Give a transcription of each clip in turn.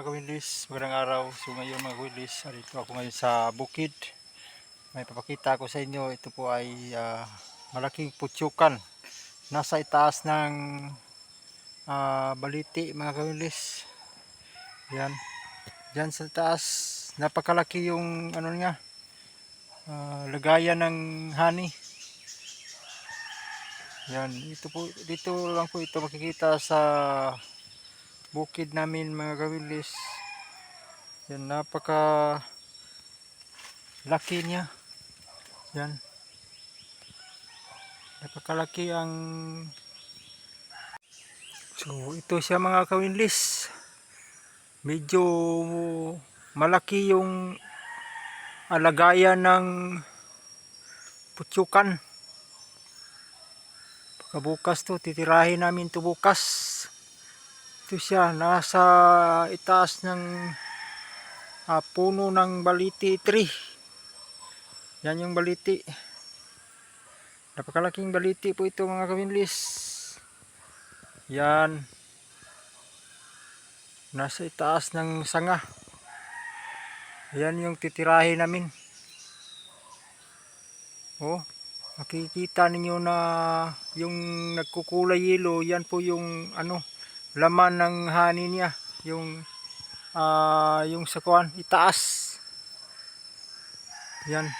mga kawindis, magandang araw. So ngayon mga kawindis, dito ako ngayon sa bukid. May papakita ko sa inyo, ito po ay ah, malaking putsukan. Nasa itaas ng ah, baliti mga kawindis. Yan. Diyan sa taas, napakalaki yung ano nga, ah, lagayan ng honey. Yan, ito po, dito lang po ito makikita sa bukid namin mga kawilis. Yan, napaka laki niya. Yan. Napakalaki ang So, ito siya mga kawilis. Medyo malaki yung alagayan ng putsukan. Pagkabukas to, titirahin namin to bukas. Ito siya, nasa itaas ng ah, puno ng baliti tree. Yan yung baliti. Napakalaking baliti po ito mga kawinlis. Yan. Nasa itaas ng sanga. Yan yung titirahin namin. Oh, makikita ninyo na yung nagkukulay yelo, yan po yung ano, laman ng honey niya yung ah yung sa kuan itaas. Yan.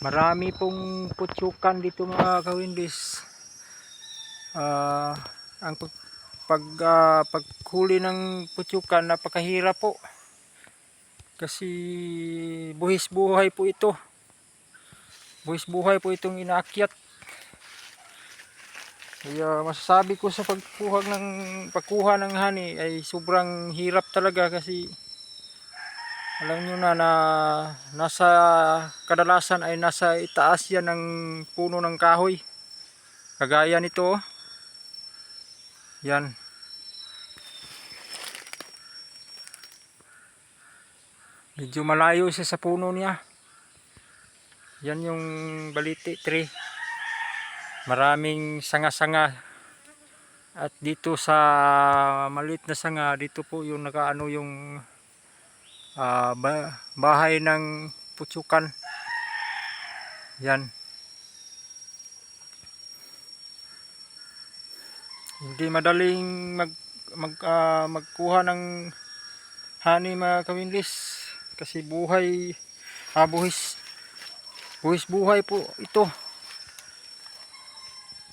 Marami pong putsukan dito mga kawindis. Ah ang pag pag ah, paghuli ng putsukan napakahirap po. Kasi buhis buhay po ito. Buhis buhay po itong inaakyat kaya masasabi ko sa pagkuha ng pagkuha ng honey ay sobrang hirap talaga kasi alam nyo na na nasa kadalasan ay nasa itaas yan ng puno ng kahoy. Kagaya nito. oh. Yan. Medyo malayo siya sa puno niya. Yan yung baliti tree maraming sanga-sanga. At dito sa maliit na sanga dito po yung nakaano yung ba- bahay ng putsukan. Yan. Hindi madaling mag, mag ah, magkuha ng honey mga kawinlis. Kasi buhay ah, buhis buhis buhay po ito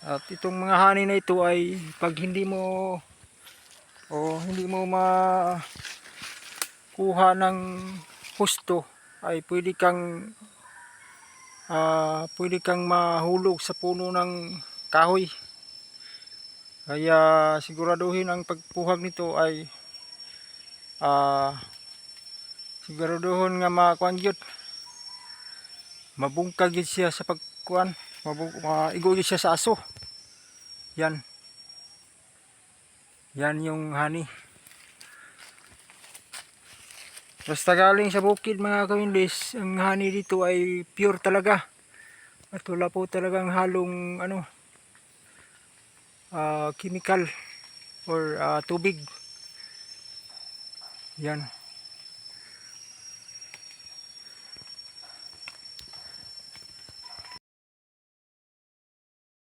at itong mga honey na ito ay pag hindi mo o hindi mo ma kuha ng husto ay pwede kang ah, pwede kang mahulog sa puno ng kahoy. Kaya siguraduhin ang pagpuhag nito ay ah siguraduhin nga makuan gyud. Mabungkag siya sa pagkuan, gyud siya sa aso. Yan. Yan yung honey. Basta galing sa bukid mga kawindis, ang honey dito ay pure talaga. At wala po talagang halong ano, ah, chemical or ah, tubig. Yan.